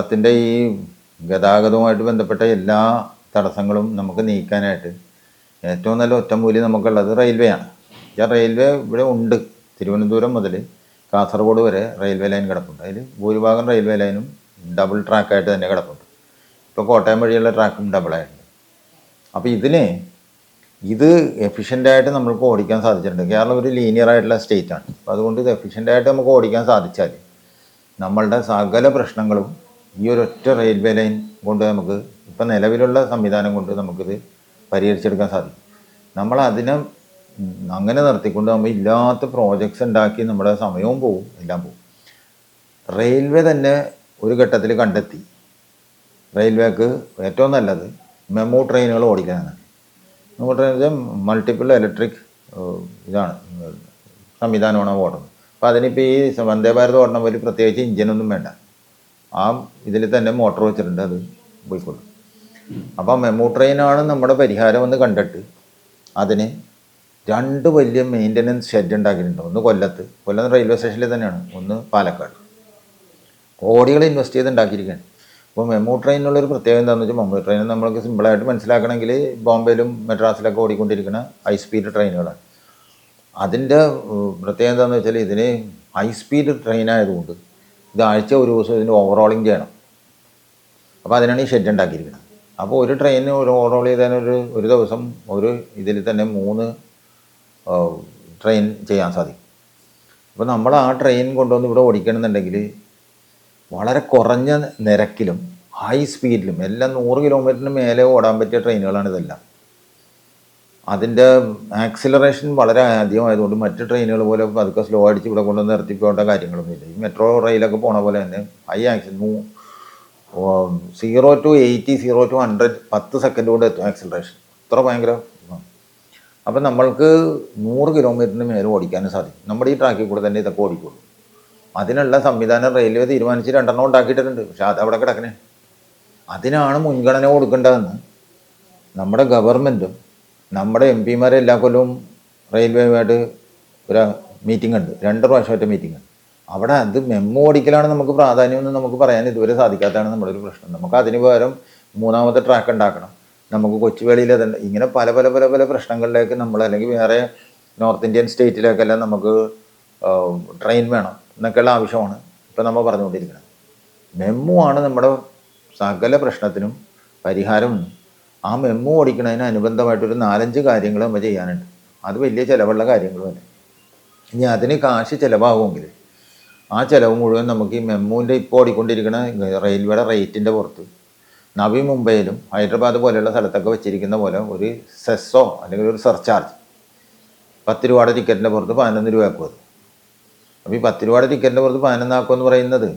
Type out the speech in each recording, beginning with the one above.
കേരളത്തിന്റെ ഈ ഗതാഗതവുമായിട്ട് ബന്ധപ്പെട്ട എല്ലാ തടസ്സങ്ങളും നമുക്ക് നീക്കാനായിട്ട് ഏറ്റവും നല്ല ഒറ്റമൂലി നമുക്കുള്ളത് റെയിൽവേയാണ്. ഈ റെയിൽവേ ഇവിടെ ഉണ്ട്. തിരുവനന്തപുരം മുതൽ കാസർഗോഡ് വരെ റെയിൽവേ ലൈൻ കിടപ്പുണ്ട്. അതിൽ ഭൂരിഭാഗം റെയിൽവേ ലൈനും ഡബിൾ ട്രാക്കായിട്ട് തന്നെ കിടപ്പുണ്ട്. ഇപ്പോൾ കോട്ടയം വഴിയുള്ള ട്രാക്കും ഡബിളായിട്ടുണ്ട് അപ്പോൾ ഇതിന് ഇത് എഫിഷ്യന്റായിട്ട് നമ്മൾക്ക് ഓടിക്കാൻ സാധിച്ചിട്ടുണ്ട്. കേരളം ഒരു ലീനിയർ ആയിട്ടുള്ള സ്റ്റേറ്റ് ആണ്. അപ്പോൾ അതുകൊണ്ട് ഇത് എഫിഷ്യന്റായിട്ട് നമുക്ക് ഓടിക്കാൻ സാധിച്ചാൽ നമ്മളുടെ സകല പ്രശ്നങ്ങളും ഈ ഒരൊറ്റ റെയിൽവേ ലൈൻ കൊണ്ട് നമുക്ക് ഇപ്പം നിലവിലുള്ള സംവിധാനം കൊണ്ട് നമുക്കിത് പരിഹരിച്ചെടുക്കാൻ സാധിക്കും. നമ്മൾ അതിനെ അങ്ങനെ നിർത്തിക്കൊണ്ട് നമ്മൾ ഇല്ലാത്ത പ്രോജക്ട്സ് ഉണ്ടാക്കി നമ്മുടെ സമയവും പോവും എല്ലാം പോവും. റെയിൽവേ തന്നെ ഒരു ഘട്ടത്തിൽ കണ്ടെത്തി. റെയിൽവേക്ക് ഏറ്റവും നല്ലത് മെമോ ട്രെയിനുകൾ ഓടിക്കാനാണ്. മെമോ ട്രെയിൻ വെച്ചാൽ മൾട്ടിപ്പിൾ ഇലക്ട്രിക് ഇതാണ് സംവിധാനമാണ് ഓടുന്നത്. അപ്പോൾ അതിനിപ്പോൾ ഈ വന്ദേ ഭാരത് ഓടണ പോലെ പ്രത്യേകിച്ച് ഇഞ്ചിനൊന്നും വേണ്ട. ആ ഇതിൽ തന്നെ മോട്ടോർ വെച്ചിട്ടുണ്ട് അത് പോയിക്കോളും അപ്പോൾ മെമു ട്രെയിനാണ് നമ്മുടെ പരിഹാരം എന്ന് കണ്ടിട്ട് അതിന് രണ്ട് വലിയ മെയിന്റനൻസ് ഷെഡ് ഉണ്ടാക്കിയിട്ടുണ്ട്. ഒന്ന് കൊല്ലത്ത് കൊല്ലം റെയിൽവേ സ്റ്റേഷനിൽ തന്നെയാണ് ഒന്ന് പാലക്കാട്. കോടികൾ ഇൻവെസ്റ്റ് ചെയ്ത് ഉണ്ടാക്കിയിരിക്കുകയാണ്. അപ്പോൾ മെമു ട്രെയിനിനുള്ളൊരു പ്രത്യേകത എന്താണെന്ന് വെച്ചാൽ മെമു ട്രെയിൻ നമ്മൾക്ക് സിമ്പിളായിട്ട് മനസ്സിലാക്കണമെങ്കിൽ ബോംബെയിലും മെഡ്രാസിലൊക്കെ ഓടിക്കൊണ്ടിരിക്കുന്ന ഹൈ സ്പീഡ് ട്രെയിനുകളാണ്. അതിന്റെ പ്രത്യേകത എന്താണെന്ന് വെച്ചാൽ ഇതിന് ഹൈ സ്പീഡ് ട്രെയിൻ ആയതുകൊണ്ട് ഇത് ആഴ്ച ഒരു ദിവസം ഇതിന്റെ ഓവറോളിങ് ചെയ്യണം. അപ്പോൾ അതിനാണ് ഈ ഷെഡ് ഉണ്ടാക്കിയിരിക്കുന്നത്. അപ്പോൾ ഒരു ട്രെയിനിന് ഒരു ഓവറോൾ ചെയ്താൽ ഒരു ഒരു ദിവസം ഒരു ഇതിൽ തന്നെ മൂന്ന് ട്രെയിൻ ചെയ്യാൻ സാധിക്കും. അപ്പോൾ നമ്മൾ ആ ട്രെയിൻ കൊണ്ടുവന്ന് ഇവിടെ ഓടിക്കണമെന്നുണ്ടെങ്കിൽ വളരെ കുറഞ്ഞ നിരക്കിലും ഹൈ സ്പീഡിലും എല്ലാം നൂറ് കിലോമീറ്ററിന് മേലെ ഓടാൻ പറ്റിയ ട്രെയിനുകളാണ് ഇതെല്ലാം. അതിന്റെ ആക്സിലറേഷൻ വളരെ അധികമായതുകൊണ്ട് മറ്റ് ട്രെയിനുകൾ പോലെ പതുക്കെ സ്ലോ അടിച്ച് ഇവിടെ കൊണ്ടുവന്ന് പോകേണ്ട കാര്യങ്ങളൊന്നുമില്ല ഈ മെട്രോ റെയിലൊക്കെ പോണ പോലെ തന്നെ high axle zero to eighty zero to hundred പത്ത് സെക്കൻഡ് കൊണ്ട് എത്തും ആക്സിലറേഷൻ ഇത്ര ഭയങ്കര അപ്പം നമ്മൾക്ക് നൂറ് കിലോമീറ്ററിന് മേലെ ഓടിക്കാനും സാധിക്കും. നമ്മുടെ ഈ ട്രാക്കിൽ കൂടെ തന്നെ ഇതൊക്കെ ഓടിക്കുള്ളൂ അതിനുള്ള സംവിധാനം റെയിൽവേ തീരുമാനിച്ച് രണ്ടെണ്ണം ഉണ്ടാക്കിയിട്ടുണ്ട്. പക്ഷെ അത് അവിടെ കിടക്കണേ? അതിനാണ് മുൻഗണന കൊടുക്കേണ്ടതെന്ന് നമ്മുടെ ഗവൺമെന്റും നമ്മുടെ എം പിമാരെ എല്ലാ കൊല്ലവും റെയിൽവേയുമായിട്ട് ഒരു മീറ്റിംഗ് ഉണ്ട്. രണ്ട് പ്രാവശ്യമായിട്ട് മീറ്റിംഗ് ഉണ്ട്. അവിടെ അത് മെമ്മോ ഓടിക്കലാണ് നമുക്ക് പ്രാധാന്യം എന്ന് നമുക്ക് പറയാൻ ഇതുവരെ സാധിക്കാത്തതാണ് നമ്മുടെ ഒരു പ്രശ്നം. നമുക്ക് അതിന് പകരം മൂന്നാമത്തെ ട്രാക്ക് ഉണ്ടാക്കണം. നമുക്ക് കൊച്ചുവേളിയിൽ അതുണ്ട് ഇങ്ങനെ പല പല പല പല പ്രശ്നങ്ങളിലേക്ക് നമ്മൾ അല്ലെങ്കിൽ വേറെ നോർത്ത് ഇന്ത്യൻ സ്റ്റേറ്റിലേക്കെല്ലാം നമുക്ക് ട്രെയിൻ വേണം എന്നൊക്കെയുള്ള ആവശ്യമാണ് ഇപ്പം നമ്മൾ പറഞ്ഞുകൊണ്ടിരിക്കുന്നത്. മെമ്മു ആണ് നമ്മുടെ സകല പ്രശ്നത്തിനും പരിഹാരം ആ മെമ്മു ഓടിക്കുന്നതിന് അനുബന്ധമായിട്ടൊരു നാലഞ്ച് കാര്യങ്ങൾ നമ്മൾ ചെയ്യാനുണ്ട്. അത് വലിയ ചിലവുള്ള കാര്യങ്ങളുമല്ല ഇനി അതിന് കാശ് ചിലവാകുമെങ്കിൽ ആ ചിലവ് മുഴുവൻ നമുക്ക് ഈ മെമ്മുവിന്റെ ഇപ്പോൾ ഓടിക്കൊണ്ടിരിക്കുന്ന റെയിൽവേയുടെ റേറ്റിന്റെ പുറത്ത് നവി മുംബൈയിലും ഹൈദരാബാദ് പോലെയുള്ള സ്ഥലത്തൊക്കെ വെച്ചിരിക്കുന്ന പോലെ ഒരു സെസ്സോ അല്ലെങ്കിൽ ഒരു സർചാർജ് പത്ത് രൂപയുടെ ടിക്കറ്റിന്റെ പുറത്ത് പതിനൊന്ന് രൂപയാക്കും അത്. അപ്പോൾ ഈ പത്ത് രൂപയുടെ ടിക്കറ്റിന്റെ പുറത്ത് പതിനൊന്നാക്കുമെന്ന് പറയുന്നത്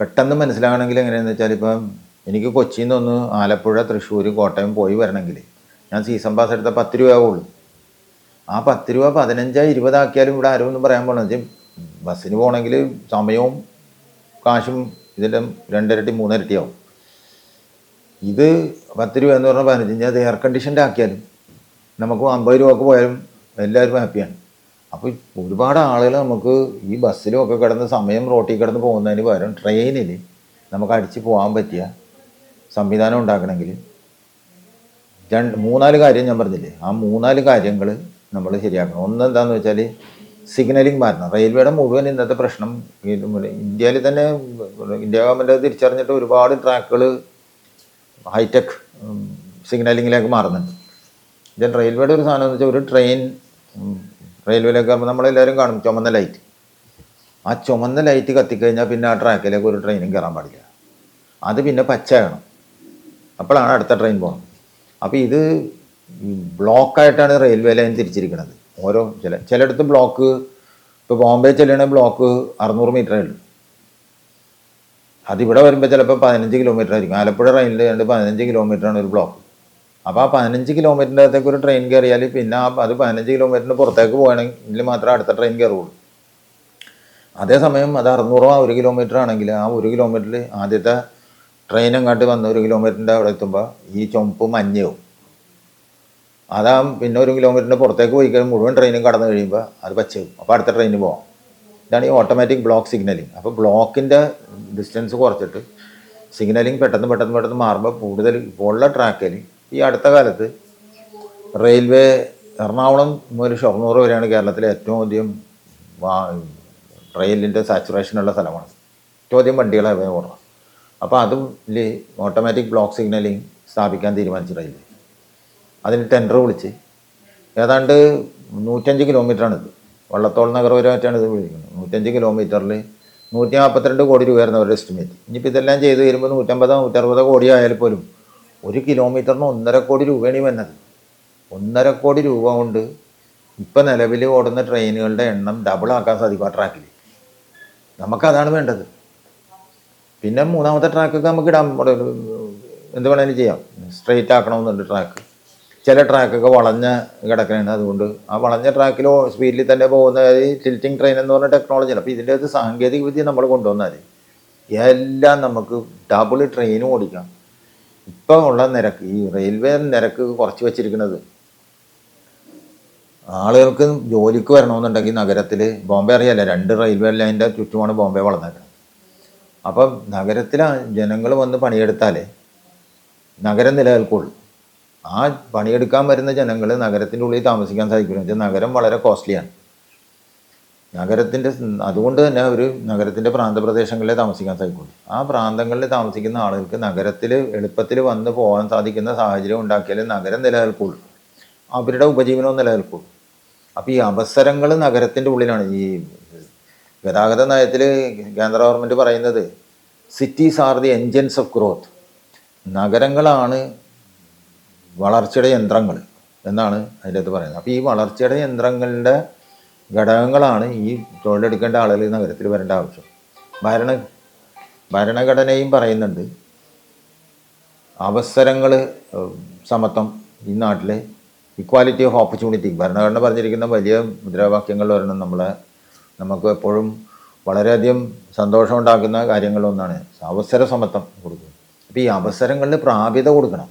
പെട്ടെന്ന് മനസ്സിലാകണമെങ്കിൽ എങ്ങനെയാണെന്ന് വെച്ചാൽ ഇപ്പം എനിക്ക് കൊച്ചിയിൽ നിന്നൊന്ന് ആലപ്പുഴ തൃശ്ശൂർ കോട്ടയം പോയി വരണമെങ്കിൽ ഞാൻ സീസൺ പാസ് എടുത്താൽ പത്ത് രൂപയാവുള്ളൂ ആ പത്ത് രൂപ പതിനഞ്ചാ ഇരുപതാക്കിയാലും ഇവിടെ ആരും ഒന്നും പറയാൻ പോകണമെന്ന് വെച്ചാൽ ബസ്സിന് പോകണമെങ്കിൽ സമയവും കാശും ഇതിന്റെ രണ്ടിരട്ടി മൂന്നിരട്ടിയാവും. ഇത് പത്ത് രൂപ എന്ന് പറഞ്ഞാൽ പതിനഞ്ച് അത് എയർ കണ്ടീഷന്റെ ആക്കിയാലും നമുക്ക് അമ്പത് രൂപക്ക് പോയാലും എല്ലാവരും ഹാപ്പിയാണ് അപ്പോൾ ഒരുപാട് ആളുകൾ നമുക്ക് ഈ ബസ്സിലും ഒക്കെ കിടന്ന് സമയം റോട്ടിൽ കിടന്ന് പോകുന്നതിന് പകരം ട്രെയിനിൽ നമുക്ക് അടിച്ച് പോകാൻ പറ്റിയ സംവിധാനം ഉണ്ടാക്കണമെങ്കിൽ രണ്ട് മൂന്നാൽ കാര്യം ഞാൻ പറഞ്ഞില്ലേ? ആ മൂന്നാൽ കാര്യങ്ങൾ നമ്മൾ ശരിയാക്കണം. ഒന്ന് എന്താണെന്ന് വെച്ചാൽ സിഗ്നലിംഗ് മാറ്റണം. റെയിൽവേയുടെ മുഴുവൻ ഇന്നത്തെ പ്രശ്നം ഇന്ത്യയിൽ തന്നെ ഇന്ത്യ ഗവൺമെന്റ് തിരിച്ചറിഞ്ഞിട്ട് ഒരുപാട് ട്രാക്കുകൾ ഹൈടെക് സിഗ്നലിങ്ങിലേക്ക് മാറുന്നുണ്ട്. ദെൻ റെയിൽവേയുടെ ഒരു സാധനം എന്ന് വെച്ചാൽ ഒരു ട്രെയിൻ റെയിൽവേയിലേക്ക് ആകുമ്പോൾ നമ്മളെല്ലാവരും കാണും ചുമന്ന ലൈറ്റ് ആ ചുമന്ന ലൈറ്റ് കത്തിക്കഴിഞ്ഞാൽ പിന്നെ ആ ട്രാക്കിലേക്ക് ഒരു ട്രെയിനും കയറാൻ പാടില്ല. അത് പിന്നെ പച്ചയാകണം. അപ്പോഴാണ് അടുത്ത ട്രെയിൻ പോകുന്നത്. അപ്പോൾ ഇത് ബ്ലോക്കായിട്ടാണ് റെയിൽവേ ലൈൻ തിരിച്ചിരിക്കുന്നത്. ഓരോ ചില ചിലയിടത്ത് ബ്ലോക്ക് ഇപ്പോൾ ബോംബെ ചെല്ലണ ബ്ലോക്ക് അറുന്നൂറ് മീറ്ററേ ഉള്ളൂ. അതിവിടെ വരുമ്പോൾ ചിലപ്പോൾ പതിനഞ്ച് കിലോമീറ്റർ ആയിരിക്കും. ആലപ്പുഴ ട്രെയിനിൽ രണ്ട് പതിനഞ്ച് കിലോമീറ്ററാണ് ഒരു ബ്ലോക്ക് അപ്പോൾ ആ പതിനഞ്ച് കിലോമീറ്ററിന്റെ അകത്തേക്ക് ഒരു ട്രെയിൻ കയറിയാൽ പിന്നെ ആ അത് പതിനഞ്ച് കിലോമീറ്ററിന് പുറത്തേക്ക് പോകണമെങ്കിൽ മാത്രമേ അടുത്ത ട്രെയിൻ കയറുള്ളൂ അതേസമയം അത് അറുന്നൂറോ ഒരു കിലോമീറ്റർ ആണെങ്കിൽ ആ ഒരു കിലോമീറ്ററിൽ ആദ്യത്തെ ട്രെയിൻ അങ്ങോട്ട് വന്ന് ഒരു കിലോമീറ്ററിന്റെ അവിടെ എത്തുമ്പോൾ ഈ ചുമപ്പ് മഞ്ഞയും അതാ പിന്നെ ഒരു കിലോമീറ്ററിന്റെ പുറത്തേക്ക് പോയി കഴിയുമ്പോൾ മുഴുവൻ ട്രെയിനും കടന്നു കഴിയുമ്പോൾ അത് പച്ചയും അപ്പോൾ അടുത്ത ട്രെയിനിന് പോവാം. ഇതാണ് ഈ ഓട്ടോമാറ്റിക് ബ്ലോക്ക് സിഗ്നലിംഗ് അപ്പോൾ ബ്ലോക്കിന്റെ ഡിസ്റ്റൻസ് കുറച്ചിട്ട് സിഗ്നലിംഗ് പെട്ടെന്ന് പെട്ടെന്ന് പെട്ടെന്ന് മാറുമ്പോൾ കൂടുതൽ ഉള്ള ട്രാക്കിൽ ഈ അടുത്ത കാലത്ത് റെയിൽവേ എറണാകുളം മുതൽ ഷൊർണൂർ വരെയാണ് കേരളത്തിലെ ഏറ്റവും അധികം റെയിലിന്റെ സാച്ചുറേഷനുള്ള സ്ഥലമാണ്. ഏറ്റവും അധികം വണ്ടികളെ ഓടുന്നത് അപ്പോൾ അതും ഓട്ടോമാറ്റിക് ബ്ലോക്ക് സിഗ്നലിംഗ് സ്ഥാപിക്കാൻ തീരുമാനിച്ചു റെയിൽവേ അതിന് ടെൻഡർ വിളിച്ച്. ഏതാണ്ട് നൂറ്റഞ്ച് കിലോമീറ്ററാണിത് വള്ളത്തോൾ നഗർ വരെയായിട്ടാണ് ഇത് വിളിക്കുന്നത്. നൂറ്റഞ്ച് കിലോമീറ്ററിൽ നൂറ്റി നാൽപ്പത്തിരണ്ട് കോടി രൂപയായിരുന്നു അവരുടെ എസ്റ്റിമേറ്റ് ഇനിയിപ്പോൾ ഇതെല്ലാം ചെയ്ത് വരുമ്പോൾ നൂറ്റമ്പതോ നൂറ്ററുപതോ കോടി ആയാൽ പോലും ഒരു കിലോമീറ്ററിന് ഒന്നര കോടി രൂപയാണ് വന്നത്. ഒന്നര കോടി രൂപ കൊണ്ട് ഇപ്പം നിലവിൽ ഓടുന്ന ട്രെയിനുകളുടെ എണ്ണം ഡബിൾ ആക്കാൻ സാധിക്കും ആ ട്രാക്കിൽ നമുക്കതാണ് വേണ്ടത്. പിന്നെ മൂന്നാമത്തെ ട്രാക്കൊക്കെ നമുക്ക് ഇടാം. ഇവിടെ ഒരു, എന്ത് വേണേലും ചെയ്യാം. സ്ട്രെയിറ്റ് ആക്കണമെന്നുണ്ട് ട്രാക്ക് ചില ട്രാക്കൊക്കെ വളഞ്ഞ കിടക്കണതാണ് അതുകൊണ്ട് ആ വളഞ്ഞ ട്രാക്കിൽ സ്പീഡിൽ തന്നെ പോകുന്ന ടിൽറ്റിംഗ് ട്രെയിൻ എന്ന് പറഞ്ഞ ടെക്നോളജി അപ്പോൾ ഇതിന്റെ അത് സാങ്കേതിക വിദ്യ നമ്മൾ കൊണ്ടുവന്നാൽ എല്ലാം നമുക്ക് ഡബിൾ ട്രെയിനും ഓടിക്കാം. ഇപ്പം ഉള്ള നിരക്ക് ഈ റെയിൽവേ നിരക്ക് കുറച്ച് വെച്ചിരിക്കുന്നത് ആളുകൾക്ക് ജോലിക്ക് വരണമെന്നുണ്ടെങ്കിൽ നഗരത്തിൽ ബോംബെ അറിയാലോ? രണ്ട് റെയിൽവേ ലൈനിന്റെ ചുറ്റുമാണ് ബോംബെ വളർന്നേക്കുന്നത് അപ്പം നഗരത്തിലെ ജനങ്ങൾ വന്ന് പണിയെടുത്താലേ നഗരം നിലനിൽക്കുള്ളൂ. ആ പണിയെടുക്കാൻ വരുന്ന ജനങ്ങൾ നഗരത്തിന്റെ ഉള്ളിൽ താമസിക്കാൻ സാധിക്കില്ല. വെച്ചാൽ നഗരം വളരെ കോസ്റ്റ്ലിയാണ്. നഗരത്തിന്റെ അതുകൊണ്ട് തന്നെ ഒരു നഗരത്തിന്റെ പ്രാന്തപ്രദേശങ്ങളിലെ താമസിക്കാൻ സാധിക്കുള്ളൂ. ആ പ്രാന്തങ്ങളിൽ താമസിക്കുന്ന ആളുകൾക്ക് നഗരത്തിൽ എളുപ്പത്തിൽ വന്ന് പോകാൻ സാധിക്കുന്ന സാഹചര്യം ഉണ്ടാക്കിയാലേ നഗരം നിലനിൽക്കുള്ളൂ. അവരുടെ ഉപജീവനവും നിലനിൽക്കുള്ളൂ. അപ്പോൾ ഈ അവസരങ്ങൾ നഗരത്തിന്റെ ഉള്ളിലാണ്. ഈ ഗതാഗത നയത്തിൽ കേന്ദ്ര ഗവൺമെന്റ് പറയുന്നത് cities are the engines of growth നഗരങ്ങളാണ് വളർച്ചയുടെ യന്ത്രങ്ങൾ എന്നാണ് അതിന്റെ അകത്ത് പറയുന്നത്. അപ്പോൾ ഈ വളർച്ചയുടെ യന്ത്രങ്ങളുടെ ഘടകങ്ങളാണ് ഈ തൊഴിലെടുക്കേണ്ട ആളുകൾ നഗരത്തിൽ വരേണ്ട ആവശ്യം. ഭരണ ഭരണഘടനയും പറയുന്നുണ്ട് അവസരങ്ങൾ സമത്വം ഈ നാട്ടിലെ ഇക്വാലിറ്റി ഓഫ് ഓപ്പർച്യൂണിറ്റി ഭരണഘടന പറഞ്ഞിരിക്കുന്ന വലിയ മുദ്രാവാക്യങ്ങളിൽ ഒരെണ്ണം നമ്മളെ നമുക്ക് എപ്പോഴും വളരെയധികം സന്തോഷമുണ്ടാക്കുന്ന കാര്യങ്ങളൊന്നാണ് അവസര സമത്വം കൊടുക്കുന്നത് അപ്പോൾ ഈ അവസരങ്ങളിൽ പ്രാപ്യത കൊടുക്കണം.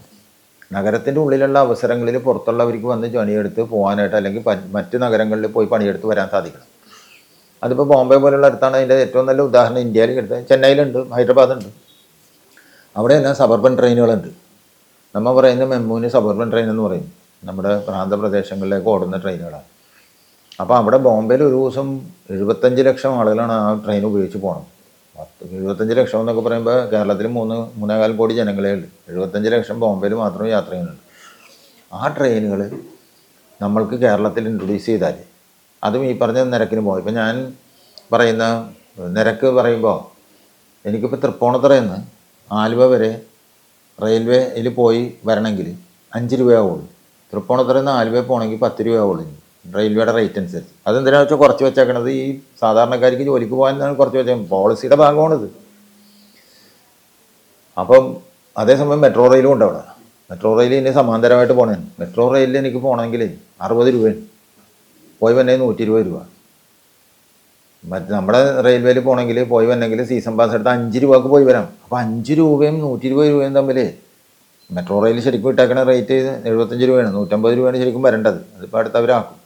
നഗരത്തിന്റെ ഉള്ളിലുള്ള അവസരങ്ങളിൽ പുറത്തുള്ളവർക്ക് വന്ന് പണിയെടുത്ത് പോകാനായിട്ട് അല്ലെങ്കിൽ മറ്റ് നഗരങ്ങളിൽ പോയി പണിയെടുത്ത് വരാൻ സാധിക്കണം. അതിപ്പോൾ ബോംബെ പോലുള്ള അടുത്താണ് അതിന്റെ ഏറ്റവും നല്ല ഉദാഹരണം ഇന്ത്യയിൽ എടുത്ത് ചെന്നൈയിലുണ്ട് ഹൈദരാബാദുണ്ട്. അവിടെയെല്ലാം സബർബൻ ട്രെയിനുകളുണ്ട്. നമ്മൾ പറയുന്ന മെമ്മൂന് സബർബൻ ട്രെയിൻ എന്ന് പറയും. നമ്മുടെ പ്രാന്തപ്രദേശങ്ങളിലേക്ക് ഓടുന്ന ട്രെയിനുകളാണ്. അപ്പോൾ അവിടെ ബോംബെയിൽ ഒരു ദിവസം എഴുപത്തഞ്ച് ലക്ഷം ആളുകളാണ് ആ ട്രെയിൻ ഉപയോഗിച്ച് പോകണം പത്ത് എഴുപത്തഞ്ച് ലക്ഷം എന്നൊക്കെ പറയുമ്പോൾ കേരളത്തിൽ മൂന്ന് മൂന്നേകാൽ കോടി ജനങ്ങളേ ഉള്ളൂ. എഴുപത്തഞ്ച് ലക്ഷം ബോംബെയിൽ മാത്രം യാത്ര ചെയ്യുന്നുണ്ട് ആ ട്രെയിനുകൾ നമ്മൾക്ക് കേരളത്തിൽ ഇൻട്രൊഡ്യൂസ് ചെയ്താൽ അതും ഈ പറഞ്ഞ നിരക്കിന് പോകും ഇപ്പം ഞാൻ പറയുന്ന നിരക്ക് പറയുമ്പോൾ എനിക്കിപ്പോൾ തൃപ്പൂണിത്തറയിൽ നിന്ന് ആലുവ വരെ റെയിൽവേയിൽ പോയി വരണമെങ്കിൽ അഞ്ച് രൂപയാവുള്ളൂ. തൃപ്പൂണിത്തറയിൽ നിന്ന് ആലുവ പോകണമെങ്കിൽ പത്ത് രൂപയാവുള്ളൂ റെയിൽവേയുടെ റേറ്റ് അനുസരിച്ച്. അതെന്തിനാണെന്ന് വെച്ചാൽ കുറച്ച് വെച്ചേക്കണത്? ഈ സാധാരണക്കാർക്ക് ജോലിക്ക് പോകാനാണ് കുറച്ച് വെച്ചേക്കുന്നത് പോളിസിയുടെ ഭാഗമാണിത്. അപ്പം അതേസമയം മെട്രോ റെയിലും ഉണ്ട് അവിടെ. മെട്രോ റെയിൽ ഇനി സമാന്തരമായിട്ട് പോകണേ മെട്രോ റെയിലിൽ എനിക്ക് പോകണമെങ്കിൽ അറുപത് രൂപയാണ്. പോയി വന്നെ നൂറ്റി ഇരുപത് രൂപ. മറ്റ് നമ്മുടെ റെയിൽവേയിൽ പോകണമെങ്കിൽ പോയി വന്നെങ്കിൽ സീസൺ പാസ് എടുത്ത് അഞ്ച് രൂപക്ക് പോയി വരാം. അപ്പോൾ അഞ്ച് രൂപയും നൂറ്റി ഇരുപത് രൂപയും തമ്മിൽ മെട്രോ റെയിൽ ശരിക്കും ഇട്ടേക്കണ റേറ്റ് എഴുപത്തഞ്ച് രൂപയാണ്. നൂറ്റമ്പത് രൂപയാണ് ശരിക്കും വരേണ്ടത്. അതിപ്പോൾ അടുത്തവരാക്കും.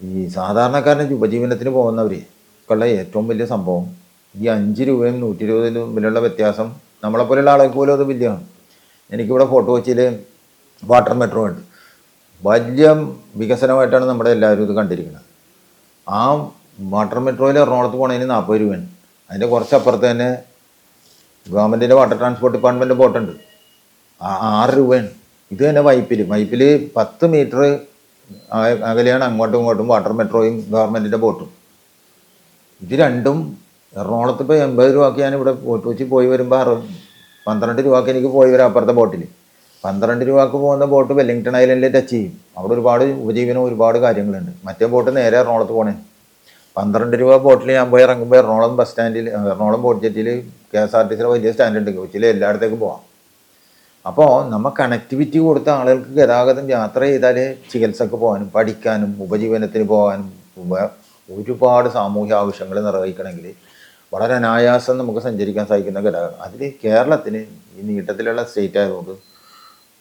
ഈ സാധാരണക്കാരന് ഉപജീവനത്തിന് പോകുന്നവർ ഉള്ള ഏറ്റവും വലിയ സംഭവം ഈ അഞ്ച് രൂപയും നൂറ്റി ഇരുപതിലും തമ്മിലുള്ള വ്യത്യാസം നമ്മളെപ്പോലെയുള്ള ആളുകൾക്ക് പോലും അത് വലിയ എനിക്കിവിടെ ഫോട്ടോ കൊച്ചിയിൽ വാട്ടർ മെട്രോ ഉണ്ട്. വലിയ വികസനമായിട്ടാണ് നമ്മുടെ എല്ലാവരും ഇത് കണ്ടിരിക്കുന്നത്. ആ വാട്ടർ മെട്രോയിൽ എറണാകുളത്ത് പോണതിന് നാൽപ്പത് രൂപയാണ്. അതിന്റെ കുറച്ചപ്പുറത്ത് തന്നെ ഗവൺമെന്റിന്റെ വാട്ടർ ട്രാൻസ്പോർട്ട് ഡിപ്പാർട്ട്മെന്റ് ബോട്ടുണ്ട്. ആറ് രൂപയാണ്. ഇത് തന്നെ വൈപ്പിൽ വൈപ്പിൽ പത്ത് മീറ്റർ അകലെയാണ് അങ്ങോട്ടും ഇങ്ങോട്ടും വാട്ടർ മെട്രോയും ഗവൺമെന്റിന്റെ ബോട്ടും ഇത് രണ്ടും എറണാകുളത്ത് ഇപ്പോൾ എൺപത് രൂപയ്ക്ക് ഞാൻ ഇവിടെ വെച്ച് പോയി വരുമ്പോൾ അറു പന്ത്രണ്ട് രൂപയ്ക്ക് എനിക്ക് പോയി വരാം അപ്പുറത്തെ ബോട്ടിൽ പന്ത്രണ്ട് രൂപക്ക് പോകുന്ന ബോട്ട് വെല്ലിങ്ടൺ ഐലൻഡിൽ ടച്ച് ചെയ്യും. അവിടെ ഒരുപാട് ഉപജീവനം ഒരുപാട് കാര്യങ്ങളുണ്ട്. മറ്റേ ബോട്ട് നേരെ എറണാകുളത്ത് പോകണേ പന്ത്രണ്ട് രൂപ ബോട്ടിൽ ഞാൻ പോയി ഇറങ്ങുമ്പോൾ എറണാകുളം ബസ് സ്റ്റാൻഡിൽ എറണാകുളം ബോട്ട് ജെറ്റിൽ കെ എസ് ആർ ടി സിയുടെ വലിയ സ്റ്റാൻഡ് ഉണ്ട്. കൊച്ചിയിൽ എല്ലായിടത്തേക്കും പോവാം. അപ്പോൾ നമ്മൾ കണക്ടിവിറ്റി കൊടുത്ത ആളുകൾക്ക് ഗതാഗതം യാത്ര ചെയ്താൽ ചികിത്സക്ക് പോകാനും പഠിക്കാനും ഉപജീവനത്തിന് പോകാനും ഒരുപാട് സാമൂഹ്യ ആവശ്യങ്ങൾ നിർവഹിക്കണമെങ്കിൽ വളരെ അനായാസം നമുക്ക് സഞ്ചരിക്കാൻ സാധിക്കുന്ന ഘടകം അതിൽ കേരളത്തിന് ഈ നീട്ടത്തിലുള്ള സ്റ്റേറ്റ് ആയതുകൊണ്ട്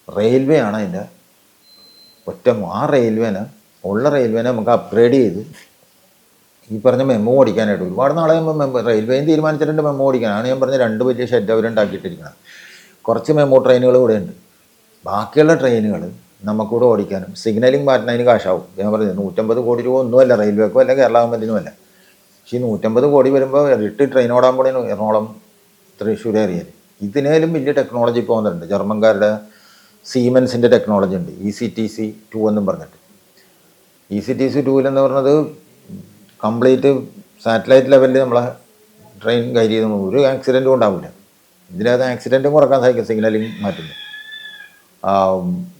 റെയിൽവേ ആണ് അതിന്റെ ഒറ്റ ആ റെയിൽവേനെ ഉള്ള റെയിൽവേനെ നമുക്ക് അപ്ഗ്രേഡ് ചെയ്ത് ഈ പറഞ്ഞ മെമ്മോ ഓടിക്കാനായിട്ട് ഒരുപാട് നാളെ മെമ്മോ റെയിൽവേയും തീരുമാനിച്ചിട്ടുണ്ട് മെമ്മോ ഓടിക്കാൻ. ആണ് ഞാൻ പറഞ്ഞ രണ്ട് വലിയ ഷെഡ് അവരുണ്ടാക്കിയിട്ടിരിക്കുന്നത് കുറച്ച് മെമ്മോ ട്രെയിനുകൾ ഇവിടെ ഉണ്ട്. ബാക്കിയുള്ള ട്രെയിനുകൾ നമുക്കിവിടെ ഓടിക്കാനും സിഗ്നലിംഗ് മാറ്റുന്നതിന് കാശാവും. ഞാൻ പറഞ്ഞു നൂറ്റമ്പത് കോടി രൂപ ഒന്നുമല്ല റെയിൽവേക്കോ അല്ല കേരള ഗവൺമെന്റിനുമല്ല പക്ഷേ ഈ നൂറ്റമ്പത് കോടി വരുമ്പോൾ എട്ട് ട്രെയിൻ ഓടാൻ പോണേന് എറണാകുളം തൃശ്ശൂർ ഏരിയയിൽ ഇതിനേലും വലിയ ടെക്നോളജി ഇപ്പോൾ വന്നിട്ടുണ്ട്. ജർമ്മൻകാരുടെ സീമെൻസിന്റെ ടെക്നോളജി ഉണ്ട്. E C T C two എന്നും പറഞ്ഞിട്ട്. ഇ സി ടി സി ടൂവിലെന്ന് പറഞ്ഞത് കംപ്ലീറ്റ് സാറ്റലൈറ്റ് ലെവലിൽ നമ്മളെ ട്രെയിൻ കയറി ഒരു ആക്സിഡന്റും ഉണ്ടാവില്ല ഇതിനകത്ത് ആക്സിഡന്റും കുറയ്ക്കാൻ സാധിക്കും സിഗ്നലിംഗ് മിക്സ്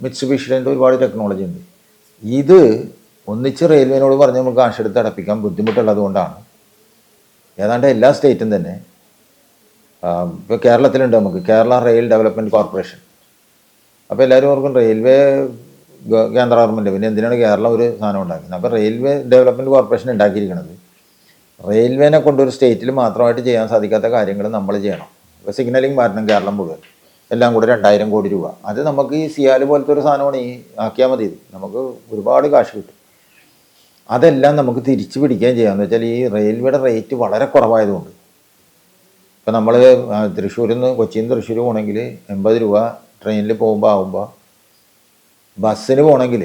മിറ്റ്സുബിഷിന്റെ ഒരുപാട് ടെക്നോളജി ഉണ്ട്. ഇത് ഒന്നിച്ച് റെയിൽവേനോട് പറഞ്ഞ് നമുക്ക് കാശ് എടുത്ത് അടപ്പിക്കാൻ ബുദ്ധിമുട്ടുള്ളത് കൊണ്ടാണ് ഏതാണ്ട് എല്ലാ സ്റ്റേറ്റും തന്നെ ഇപ്പോൾ കേരളത്തിലുണ്ട് നമുക്ക് കേരള റെയിൽ ഡെവലപ്മെന്റ് കോർപ്പറേഷൻ അപ്പോൾ എല്ലാവരും ഓർക്കും റെയിൽവേ കേന്ദ്ര ഗവൺമെന്റ് പിന്നെ എന്തിനാണ് കേരളം ഒരു സാധനം ഉണ്ടാക്കുന്നത്? അപ്പോൾ റെയിൽവേ ഡെവലപ്മെന്റ് കോർപ്പറേഷൻ ഉണ്ടാക്കിയിരിക്കുന്നത് റെയിൽവേനെ കൊണ്ടൊരു സ്റ്റേറ്റിൽ മാത്രമായിട്ട് ചെയ്യാൻ സാധിക്കാത്ത കാര്യങ്ങൾ നമ്മൾ ചെയ്യണം. ഇപ്പോൾ സിഗ്നലിംഗ് മാറ്റണം കേരളം മുഴുവൻ. എല്ലാം കൂടെ രണ്ടായിരം കോടി രൂപ. അത് നമുക്ക് ഈ സിയാൽ പോലത്തെ ഒരു സാധനമാണ് ഈ ആക്കിയാൽ മതി. നമുക്ക് ഒരുപാട് കാശ് കിട്ടും. അതെല്ലാം നമുക്ക് തിരിച്ചു പിടിക്കുകയും ചെയ്യാമെന്ന് വെച്ചാൽ ഈ റെയിൽവേയുടെ റേറ്റ് വളരെ കുറവായതുകൊണ്ട്. ഇപ്പം നമ്മൾ തൃശ്ശൂരിൽ നിന്ന് കൊച്ചിയിൽ നിന്ന് തൃശ്ശൂർ പോകണമെങ്കിൽ എൺപത് രൂപ ട്രെയിനിൽ പോകുമ്പോൾ ആകുമ്പോൾ ബസ്സിന് പോകണമെങ്കിൽ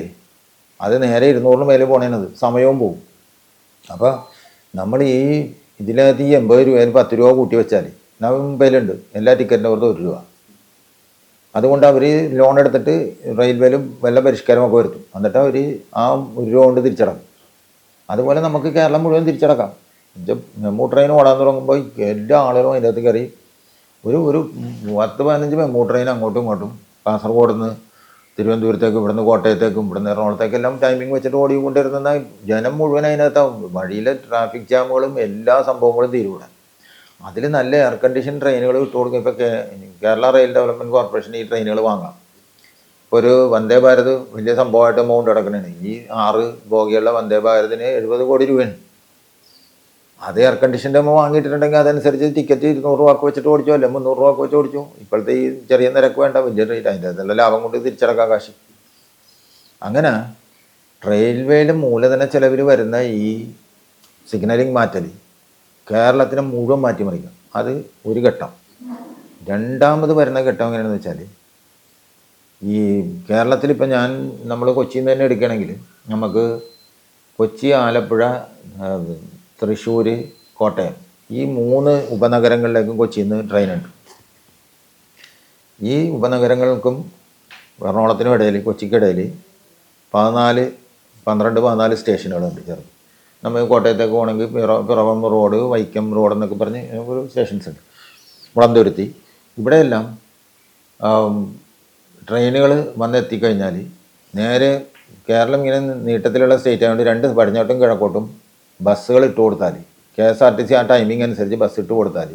അത് നേരെ ഇരുന്നൂറിന് മേലെ പോകണേനത് സമയവും പോകും അപ്പോൾ നമ്മൾ ഈ ഇതിനകത്ത് ഈ എൺപത് രൂപയിൽ പത്ത് രൂപ കൂട്ടി വെച്ചാൽ മുംബൈയിലുണ്ട് എല്ലാ ടിക്കറ്റിന്റെ പുറത്ത് ഒരു രൂപ. അതുകൊണ്ട് അവർ ലോൺ എടുത്തിട്ട് റെയിൽവേയിലും വല്ല പരിഷ്കാരമൊക്കെ വരുത്തും. എന്നിട്ട് അവർ ആ ഒരു രൂപ കൊണ്ട് തിരിച്ചടക്കും. അതുപോലെ നമുക്ക് കേരളം മുഴുവൻ തിരിച്ചടക്കാം. മെമ്മു ട്രെയിൻ ഓടാൻ തുടങ്ങുമ്പോൾ എല്ലാ ആളുകളും അതിന്റെ അകത്ത് കയറി ഒരു ഒരു പത്ത് പതിനഞ്ച് മെമ്മു ട്രെയിൻ അങ്ങോട്ടും ഇങ്ങോട്ടും കാസർഗോഡ് നിന്ന് തിരുവനന്തപുരത്തേക്കും ഇവിടുന്ന് കോട്ടയത്തേക്കും ഇവിടുന്ന് എറണാകുളത്തേക്കും എല്ലാം ടൈമിംഗ് വെച്ചിട്ട് ഓടിക്കൊണ്ടിരുന്ന ജനം മുഴുവൻ അതിനകത്താവും. വഴിയിലെ ട്രാഫിക് ജാമുകളും എല്ലാ സംഭവങ്ങളും തീരുവിടാൻ അതിൽ നല്ല എയർ കണ്ടീഷൻ ട്രെയിനുകൾ വിട്ടു കൊടുക്കും ഇപ്പോൾ കേരള റെയിൽ ഡെവലപ്മെന്റ് കോർപ്പറേഷൻ ഈ ട്രെയിനുകൾ വാങ്ങാം. ഇപ്പോൾ ഒരു വന്ദേ ഭാരത് വലിയ സംഭവമായിട്ട് എമൗണ്ട് കിടക്കണേ ഈ ആറ് ബോഗിയുള്ള വന്ദേ ഭാരതിന് എഴുപത് കോടി രൂപയാണ്. അത് എയർ കണ്ടീഷന്റെ നമ്മൾ വാങ്ങിയിട്ടുണ്ടെങ്കിൽ അതനുസരിച്ച് ടിക്കറ്റ് ഇരുന്നൂറ് രൂപക്ക് വെച്ചിട്ട് ഓടിച്ചോ അല്ലെ മുന്നൂറ് രൂപക്ക് വെച്ച് ഓടിച്ചോ. ഇപ്പോഴത്തെ ഈ ചെറിയ നിരക്ക് വേണ്ട വലിയ റേറ്റ് അതിന്റെ നല്ല ലാഭം കൊണ്ട് തിരിച്ചടക്കാം കാശ്. അങ്ങനെ റെയിൽവേയിൽ മൂലധന ചെലവിൽ വരുന്ന ഈ സിഗ്നലിംഗ് മാറ്റൽ കേരളത്തിനെ മുഴുവൻ മാറ്റിമറിക്കും. അത് ഒരു ഘട്ടം. രണ്ടാമത് വരുന്ന ഘട്ടം എങ്ങനെയാണെന്ന് വെച്ചാൽ ഈ കേരളത്തിൽ ഇപ്പം ഞാൻ നമ്മൾ കൊച്ചിയിൽ നിന്ന് തന്നെ എടുക്കുകയാണെങ്കിൽ നമുക്ക് കൊച്ചി ആലപ്പുഴ തൃശ്ശൂർ കോട്ടയം ഈ മൂന്ന് ഉപനഗരങ്ങളിലേക്കും കൊച്ചിയിൽ നിന്ന് ട്രെയിനുണ്ട് ഈ ഉപനഗരങ്ങൾക്കും എറണാകുളത്തിനും ഇടയിൽ കൊച്ചിക്കിടയിൽ പതിനാല് പന്ത്രണ്ട് പതിനാല് സ്റ്റേഷനുകളുണ്ട് ചെറുത്. നമ്മൾ കോട്ടയത്തേക്ക് പോകണമെങ്കിൽ പിറ പിറവം റോഡ് വൈക്കം റോഡ് എന്നൊക്കെ പറഞ്ഞ് ഒരു സ്റ്റേഷൻസ് ഉണ്ട്. മുളന്തുരുത്തി ഇവിടെയെല്ലാം ട്രെയിനുകൾ വന്നെത്തിക്കഴിഞ്ഞാൽ നേരെ കേരളം ഇങ്ങനെ നീട്ടത്തിലുള്ള സ്റ്റേറ്റ് ആയതുകൊണ്ട് രണ്ട് പടിഞ്ഞാട്ടും കിഴക്കോട്ടും ബസ്സുകൾ ഇട്ട് കൊടുത്താൽ K S R T C ആ ടൈമിംഗ് അനുസരിച്ച് ബസ് ഇട്ട് കൊടുത്താൽ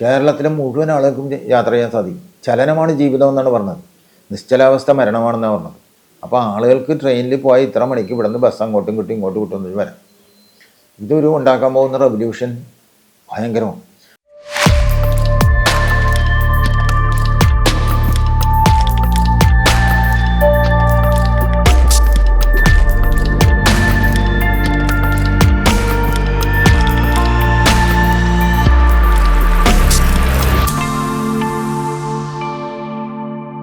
കേരളത്തിലെ മുഴുവൻ ആളുകൾക്കും യാത്ര ചെയ്യാൻ സാധിക്കും. ചലനമാണ് ജീവിതം എന്നാണ് പറഞ്ഞത്. നിശ്ചലാവസ്ഥ മരണമാണെന്നാണ് പറഞ്ഞത്. അപ്പോൾ ആളുകൾക്ക് ട്രെയിനിൽ പോയി ഇത്ര മണിക്ക് ഇവിടെ നിന്ന് ബസ് അങ്ങോട്ടും കിട്ടും ഇങ്ങോട്ടും കിട്ടും എന്ന് വരാം. ഇതൊരു ഉണ്ടാക്കാൻ പോകുന്ന റെവല്യൂഷൻ ഭയങ്കരമാണ്.